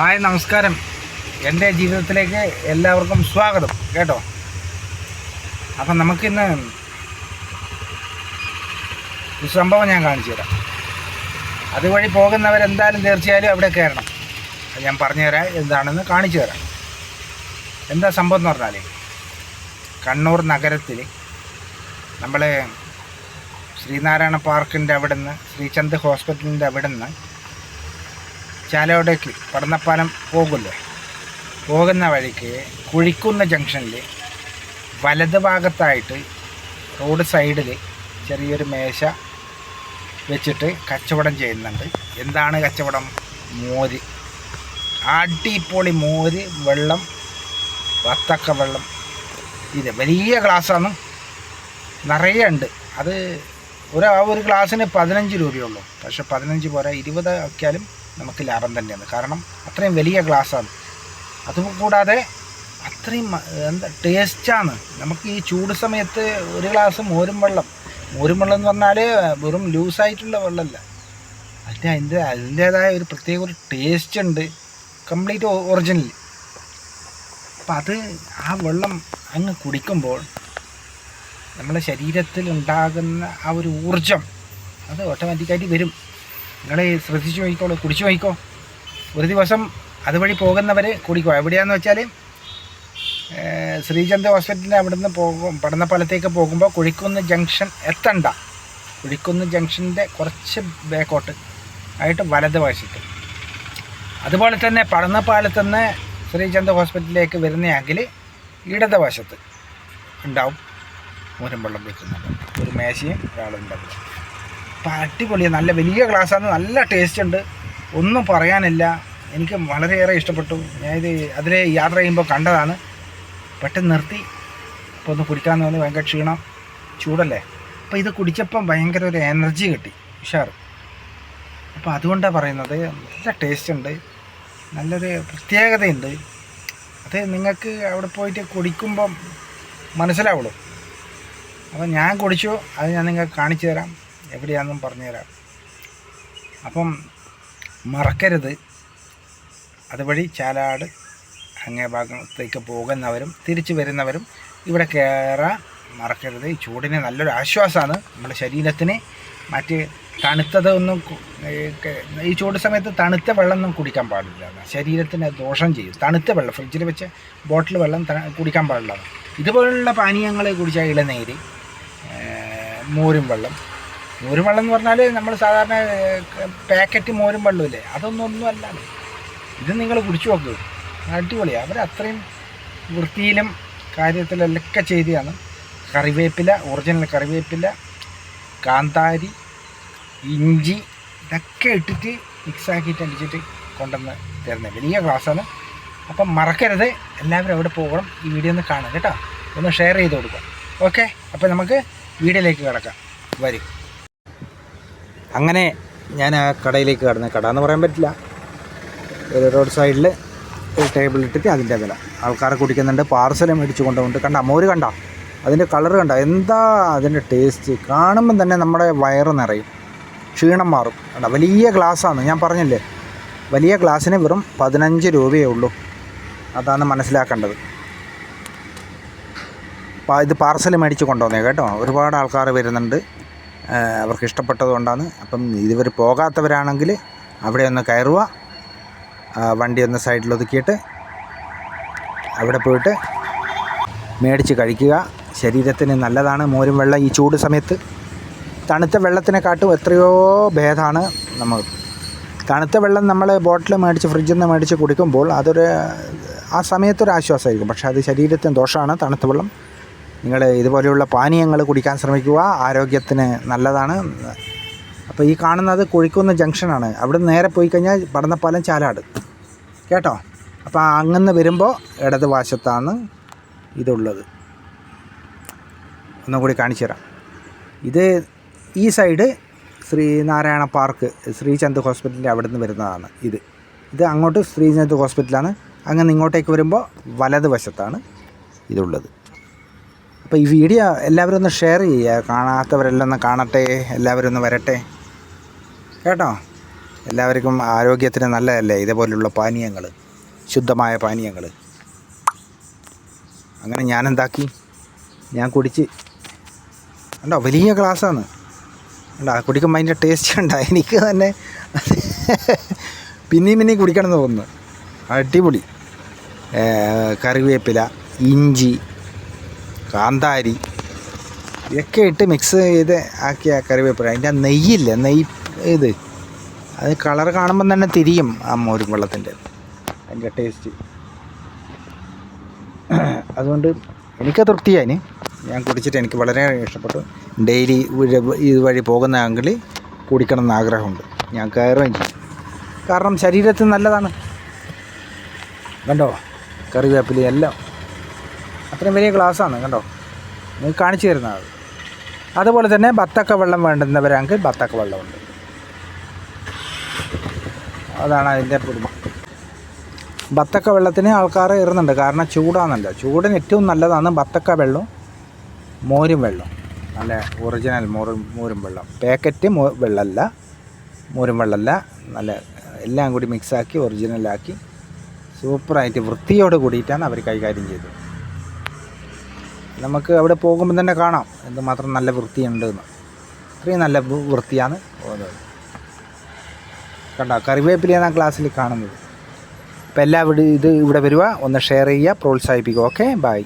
Hi നമസ്കാരം. എന്റെ ജീവിതത്തിലേക്ക് എല്ലാവർക്കും സ്വാഗതം കേട്ടോ? അപ്പം നമുക്കിന്ന് ഒരു സംഭവം ഞാൻ കാണിച്ചു തരാം. അതുവഴി പോകുന്നവരെന്തായാലും തീർച്ചയായാലും അവിടെ കയറണം. ഞാൻ പറഞ്ഞുതരാം എന്താണെന്ന് കാണിച്ചു തരാം. എന്താ സംഭവം എന്ന് പറഞ്ഞാൽ കണ്ണൂർ നഗരത്തിൽ നമ്മൾ ശ്രീനാരായണ പാർക്കിന്റെ അവിടെ നിന്ന് ശ്രീചന്ദ് ഹോസ്പിറ്റലിന്റെ അവിടെ നിന്ന് ചാലോടേക്ക് പടന്നപ്പാലം പോകുമല്ലോ പോകുന്ന വഴിക്ക് കുഴിക്കുന്ന ജംഗ്ഷനിൽ വലത് ഭാഗത്തായിട്ട് റോഡ് സൈഡിൽ ചെറിയൊരു മേശ വെച്ചിട്ട് കച്ചവടം ചെയ്യുന്നുണ്ട്. എന്താണ് കച്ചവടം? മോര്. അടിപൊളി മോര് വെള്ളം വത്തക്ക വെള്ളം. ഇത് വലിയ ഗ്ലാസ്സാണ്. നിറയെ ഉണ്ട്. അത് ഒരു ആ ഒരു ഗ്ലാസ്സിന് പതിനഞ്ച് രൂപയുള്ളൂ പക്ഷെ പതിനഞ്ച് പോരാ ഇരുപത് ആക്കിയാലും നമുക്ക് ലാഭം തന്നെയാണ്. കാരണം അത്രയും വലിയ ഗ്ലാസ്സാണ് അതുകൂടാതെ അത്രയും മ- എന്താ ടേസ്റ്റാണ് നമുക്ക് ഈ ചൂട് സമയത്ത് ഒരു ഗ്ലാസ് മോരും വെള്ളം. മോരും വെള്ളം എന്ന് പറഞ്ഞാൽ വെറും ലൂസായിട്ടുള്ള വെള്ളമല്ല. അതിന് അതിന്റെ അതിന്റേതായ ഒരു പ്രത്യേക ഒരു ടേസ്റ്റ് ഉണ്ട്. കംപ്ലീറ്റ് ഒറിജിനൽ അപ്പം അത് ആ വെള്ളം അങ്ങ് കുടിക്കുമ്പോൾ നമ്മുടെ ശരീരത്തിൽ ഉണ്ടാകുന്ന ആ ഒരു ഊർജം അത് ഓട്ടോമാറ്റിക്കായിട്ട് വരും. നിങ്ങൾ ശ്രദ്ധിച്ചു നോക്കിക്കോളൂ കുടിച്ചു നോക്കിക്കോ. ഒരു ദിവസം അതുവഴി പോകുന്നവർ കുടിക്കോ. എവിടെയാണെന്ന് വെച്ചാൽ ശ്രീചന്ദ് ഹോസ്പിറ്റലിന്റെ അവിടെ നിന്ന് പോകും പഠനപ്പാലത്തേക്ക് പോകുമ്പോൾ കുഴിക്കുന്ന് ജംഗ്ഷൻ എത്തണ്ട. കുഴിക്കുന്ന് ജംഗ്ഷന്റെ കുറച്ച് ബേക്കോട്ട് ആയിട്ട് വലത് വശത്ത്. അതുപോലെ തന്നെ പഠനപ്പാലത്ത് നിന്ന് ശ്രീചന്ദ് ഹോസ്പിറ്റലിലേക്ക് വരുന്നയാങ്കിൽ ഇടത് വശത്ത് ഉണ്ടാവും. മൂരമ്പള്ളം വെള്ളം വെക്കുന്നുണ്ട് ഒരു മേശയും ഒരാളുണ്ടാവും അടിപൊളിയാണ് നല്ല വലിയ ഗ്ലാസ്സാണ് നല്ല ടേസ്റ്റ് ഉണ്ട് ഒന്നും പറയാനില്ല. എനിക്ക് വളരെയേറെ ഇഷ്ടപ്പെട്ടു. ഞാനിത് അതിൽ യാത്ര ചെയ്യുമ്പോൾ കണ്ടതാണ്. പെട്ടെന്ന് നിർത്തി. അപ്പോൾ ഒന്ന് കുടിക്കാമെന്ന് തോന്നി ഭയങ്കര ക്ഷീണം. ചൂടല്ലേ? അപ്പോൾ ഇത് കുടിച്ചപ്പം ഭയങ്കര ഒരു എനർജി കിട്ടി. ഉഷാർ അപ്പോൾ അതുകൊണ്ടാണ് പറയുന്നത് നല്ല ടേസ്റ്റ് ഉണ്ട് നല്ലൊരു പ്രത്യേകതയുണ്ട്. അത് നിങ്ങൾക്ക് അവിടെ പോയിട്ട് കുടിക്കുമ്പം മനസ്സിലാവുള്ളൂ. അപ്പോൾ ഞാൻ കുടിച്ചു. അത് ഞാൻ നിങ്ങൾക്ക് കാണിച്ചു തരാം. എവിടെയാണെന്നും പറഞ്ഞു തരാം അപ്പം മറക്കരുത്. അതുവഴി ചാലാട് അങ്ങേ ഭാഗത്തേക്ക് പോകുന്നവരും തിരിച്ചു വരുന്നവരും ഇവിടെ കയറാൻ മറക്കരുത്. ഈ ചൂടിന് നല്ലൊരു ആശ്വാസമാണ്. നമ്മുടെ ശരീരത്തിന് മറ്റ് തണുത്തതൊന്നും ഈ ചൂട് സമയത്ത് തണുത്ത വെള്ളമൊന്നും കുടിക്കാൻ പാടില്ല. ശരീരത്തിന് ദോഷം ചെയ്യും. തണുത്ത വെള്ളം ഫ്രിഡ്ജിൽ വെച്ച് ബോട്ടിൽ വെള്ളം കുടിക്കാൻ പാടില്ല. ഇതുപോലുള്ള പാനീയങ്ങൾ കുടിച്ചാൽ ഇളനീര് മോരും വെള്ളം മോരും വെള്ളം എന്ന് പറഞ്ഞാൽ നമ്മൾ സാധാരണ പാക്കറ്റ് മോരും വെള്ളമില്ലേ അതൊന്നും ഒന്നും അല്ല ഇത് നിങ്ങൾ കുടിച്ചു നോക്കൂ. അടിപൊളിയാണ് അവർ അത്രയും വൃത്തിയിലും കാര്യത്തിലൊക്കെ ചെയ്തതാണ്. കറിവേപ്പില ഒറിജിനൽ കറിവേപ്പില കാന്താരി ഇഞ്ചി ഇതൊക്കെ ഇട്ടിട്ട് മിക്സാക്കിയിട്ട് അടിച്ചിട്ട് കൊണ്ടുവന്ന് തരുന്നത്. വലിയ ക്ലാസ്സാണ് അപ്പം മറക്കരുത്. എല്ലാവരും അവിടെ പോകണം. ഈ വീഡിയോ ഒന്ന് കാണാം കേട്ടോ. ഒന്ന് ഷെയർ ചെയ്ത് കൊടുക്കാം. ഓക്കെ അപ്പോൾ നമുക്ക് വീഡിയോയിലേക്ക് കിടക്കാം. വരും. അങ്ങനെ ഞാൻ ആ കടയിലേക്ക് കടന്ന് കട എന്ന് പറയാൻ പറ്റില്ല. ഒരു റോഡ് സൈഡിൽ ഒരു ടേബിൾ ഇട്ടിട്ട് അതിന്റെ വില. ആൾക്കാരെ കുടിക്കുന്നുണ്ട് പാർസൽ മേടിച്ച് കൊണ്ടുപോകുന്നുണ്ട്. കണ്ട മോര് കണ്ട. അതിന്റെ കളർ കണ്ട. എന്താ അതിന്റെ ടേസ്റ്റ് കാണുമ്പം തന്നെ നമ്മുടെ വയറ് നിറയും. ക്ഷീണം മാറും. കണ്ട വലിയ ഗ്ലാസ്സാണ് ഞാൻ പറഞ്ഞില്ലേ? വലിയ ഗ്ലാസ്സിന് വെറും പതിനഞ്ച് രൂപയേ ഉള്ളൂ. അതാണ് മനസ്സിലാക്കേണ്ടത്. ഇത് പാർസൽ മേടിച്ച് കൊണ്ടുവന്നേ കേട്ടോ. ഒരുപാട് ആൾക്കാർ വരുന്നുണ്ട്. അവർക്ക് ഇഷ്ടപ്പെട്ടത് കൊണ്ടാണ്. അപ്പം ഇതുവരെ പോകാത്തവരാണെങ്കിൽ അവിടെ ഒന്ന് കയറുക. വണ്ടി ഒന്ന് സൈഡിൽ ഒതുക്കിയിട്ട് അവിടെ പോയിട്ട് മേടിച്ച് കഴിക്കുക. ശരീരത്തിന് നല്ലതാണ്. മോരും വെള്ളം ഈ ചൂട് സമയത്ത്. തണുത്ത വെള്ളത്തിനെക്കാട്ടും എത്രയോ ഭേദമാണ് നമ്മൾ. തണുത്ത വെള്ളം നമ്മൾ ബോട്ടിൽ മേടിച്ച് ഫ്രിഡ്ജിൽ നിന്ന് മേടിച്ച് കുടിക്കുമ്പോൾ അതൊരു ആ സമയത്തൊരു ആശ്വാസമായിരിക്കും. പക്ഷേ അത് ശരീരത്തിന് ദോഷമാണ്. തണുത്ത വെള്ളം നിങ്ങൾ ഇതുപോലെയുള്ള പാനീയങ്ങൾ കുടിക്കാൻ ശ്രമിക്കുക. ആരോഗ്യത്തിന് നല്ലതാണ്. അപ്പോൾ ഈ കാണുന്നത് കുഴിക്കുന്ന ജംഗ്ഷനാണ്. അവിടെ നേരെ പോയി കഴിഞ്ഞാൽ പടന്നപ്പാലം ചാലാട്. കേട്ടോ? അപ്പോൾ അങ്ങനെ വരുമ്പോൾ ഇടത് വശത്താണ് ഇതുള്ളത്. ഒന്നും കൂടി കാണിച്ചു തരാം. ഇത് ഈ സൈഡ് ശ്രീനാരായണ പാർക്ക് ശ്രീചന്ദ് ഹോസ്പിറ്റലിന്റെ അവിടെ നിന്ന് വരുന്നതാണ് ഇത്. ഇത് അങ്ങോട്ട് ശ്രീചന്ദ് ഹോസ്പിറ്റലാണ്. അങ്ങനെ ഇങ്ങോട്ടേക്ക് വരുമ്പോൾ വലത് വശത്താണ് ഇതുള്ളത്. അപ്പോൾ ഈ വീഡിയോ എല്ലാവരും ഒന്ന് ഷെയർ ചെയ്യുക. കാണാത്തവരെല്ലാം ഒന്ന് കാണട്ടെ. എല്ലാവരും ഒന്ന് വരട്ടെ. കേട്ടോ? എല്ലാവർക്കും ആരോഗ്യത്തിന് നല്ലതല്ലേ? ഇതേപോലെയുള്ള പാനീയങ്ങൾ ശുദ്ധമായ പാനീയങ്ങൾ അങ്ങനെ ഞാൻ എന്താക്കി ഞാൻ കുടിച്ച്. ഉണ്ടോ വലിയ ഗ്ലാസ്സാണ്. ഉണ്ടോ കുടിക്കുമ്പോൾ അതിന്റെ ടേസ്റ്റ് ഉണ്ടോ എനിക്ക് തന്നെ പിന്നെയും പിന്നെയും കുടിക്കണം എന്ന് തോന്നുന്നു. അടിപൊളി. കറിവേപ്പില ഇഞ്ചി കാന്താരി. ഇതൊക്കെ ഇട്ട് മിക്സ് ചെയ്ത് ആക്കിയ കറിവേപ്പില. അതിന്റെ നെയ്യില്ല നെയ്യ് ഇത്. അത് കളർ കാണുമ്പം തന്നെ തിരിയും ആ മോരും വെള്ളത്തിന്റെ. അതിന്റെ ടേസ്റ്റ് അതുകൊണ്ട് എനിക്ക് തൃപ്തിയാണ് ഞാൻ കുടിച്ചിട്ട് എനിക്ക് വളരെ ഇഷ്ടപ്പെട്ടു. ഡെയിലി ഇതുവഴി പോകുന്നതെങ്കിൽ കുടിക്കണം എന്ന് ആഗ്രഹമുണ്ട്. ഞാൻ കയറുകയും ചെയ്യും. കാരണം ശരീരത്തിന് നല്ലതാണ്. കണ്ടോ? കറിവേപ്പില എല്ലാം. അത്രയും വലിയ ഗ്ലാസ്സാണ് കണ്ടോ? നിങ്ങൾ കാണിച്ചു തരുന്നത് അതുപോലെ തന്നെ ബത്തക്ക വെള്ളം വേണ്ടുന്നവരാണെങ്കിൽ ബത്തക്ക വെള്ളമുണ്ട്. അതാണ് അതിന്റെ പുതുമ. ബത്തക്ക വെള്ളത്തിന് ആൾക്കാർ ഇറുന്നുണ്ട് കാരണം ചൂടാണല്ലോ. ചൂടിന് ഏറ്റവും നല്ലതാണ് ബത്തക്ക വെള്ളം മോരും വെള്ളം നല്ല ഒറിജിനൽ മോരും മോരും വെള്ളം. പാക്കറ്റ് മോ വെള്ളമല്ല. മോരും വെള്ളമല്ല. നല്ല എല്ലാം കൂടി മിക്സാക്കി ഒറിജിനലാക്കി സൂപ്പറായിട്ട് വൃത്തിയോട് കൂടിയിട്ടാണ് അവർ കൈകാര്യം ചെയ്തത്. നമുക്ക് അവിടെ പോകുമ്പോൾ തന്നെ കാണാം. എന്തുമാത്രം നല്ല വൃത്തിയുണ്ട് എന്ന്. അത്രയും നല്ല വൃത്തിയാണ് പോകുന്നത് കണ്ടോ? കറിവേപ്പിലയാണ് ആ ക്ലാസ്സിൽ കാണുന്നത്. അപ്പോൾ എല്ലാവരും ഇത് ഇവിടെ വരിക ഒന്ന് ഷെയർ ചെയ്യുക പ്രോത്സാഹിപ്പിക്കുക. Okay bye